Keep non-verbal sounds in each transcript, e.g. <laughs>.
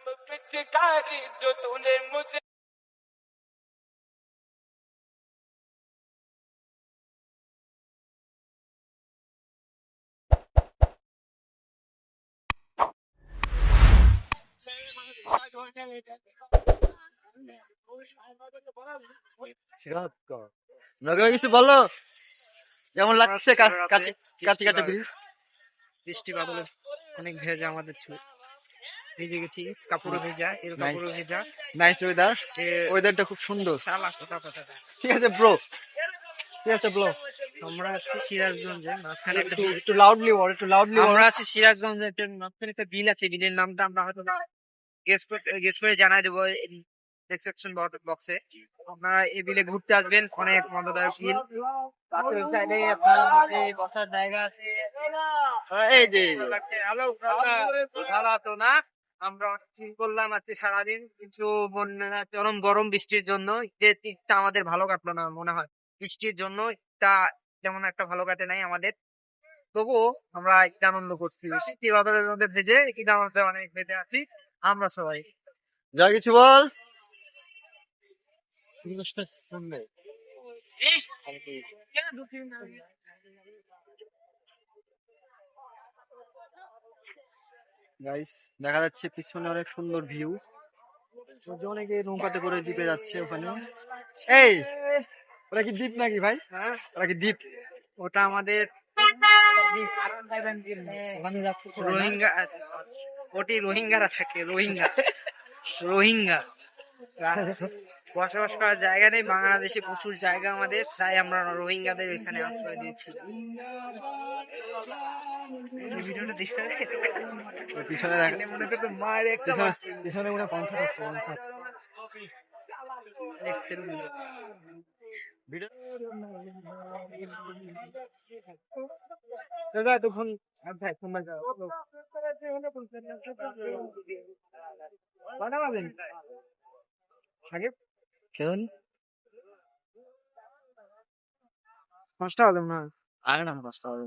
पिचकारी जो तूने मुझे নগর কিছু বলো কেমন লাগছে কা- কাছে কাছে কাছে ব্রিজ বৃষ্টি বাদলে অনেক ভেজা আমাদের চুল ভিজে গেছি কাপড়ও ভেজা এর কাপড়ও ভেজা। নাইস ওয়েদার ওয়েদারটা খুব সুন্দর। শালা কথা কথা ঠিক আছে ব্রো ঠিক আছে ব্রো আমরা আছি সিরাজগঞ্জে মাঝখানে একটা একটু লাউডলি বল একটু লাউডলি আমরা আছি সিরাজগঞ্জে একটা মাঝখানে একটা বিল আছে বিলের নামটা আমরা হয়তো গেস করে গেস করে জানাই দেবো ডেসক্রিপশন বক্সে আপনারা এই বিলে ঘুরতে আসবেন অনেক মজাদার বিল। পাশের আপনার এই বসার জায়গা আছে। এই যে। হ্যালো তো না? আমরা চিল করলাম আজকে সারাদিন কিছু বন্যা চরম গরম বৃষ্টির জন্য যে ঈদটা আমাদের ভালো কাটলো না মনে হয়। বৃষ্টির জন্য ঈদটা তেমন একটা ভালো কাটে নাই আমাদের। তবুও আমরা ঈদ আনন্দ করছি বৃষ্টি বাদলের মধ্যে ভেজে ঈদ আনন্দে অনেক ভেজে আছি আমরা সবাই। যা কিছু বল। গাইস দেখা যাচ্ছে পিছনে অনেক সুন্দর ভিউ অনেকে নৌকাতে করে দ্বীপে যাচ্ছে ওখানে। এই ওরা কি দ্বীপ নাকি ভাই? হ্যাঁ। ওরা কি দ্বীপ? ওটা আমাদের রোহিঙ্গা ওটি রোহিঙ্গারা থাকে রোহিঙ্গা রোহিঙ্গা। <laughs> বসবাস করার জায়গা নেই বাংলাদেশে প্রচুর জায়গা আমাদের তাই আমরা রোহিঙ্গাদের এখানে আশ্রয় দিয়েছি। ভিডিওটা দেখে পিছনে মনে করতো মায়ের একটা পিছনে মনে হয় তখন ফোন বাজাও কটা বাজেন আগে কেমন পাঁচটা বাজেন না আগে না পাঁচটা হবে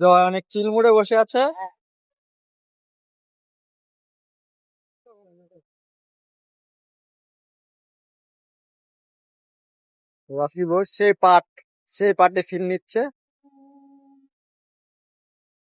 জয় অনেক চিল মুড়ে বসে আছে। রাফি বোস সেই পাট সেই পাটে ফিল নিচ্ছে।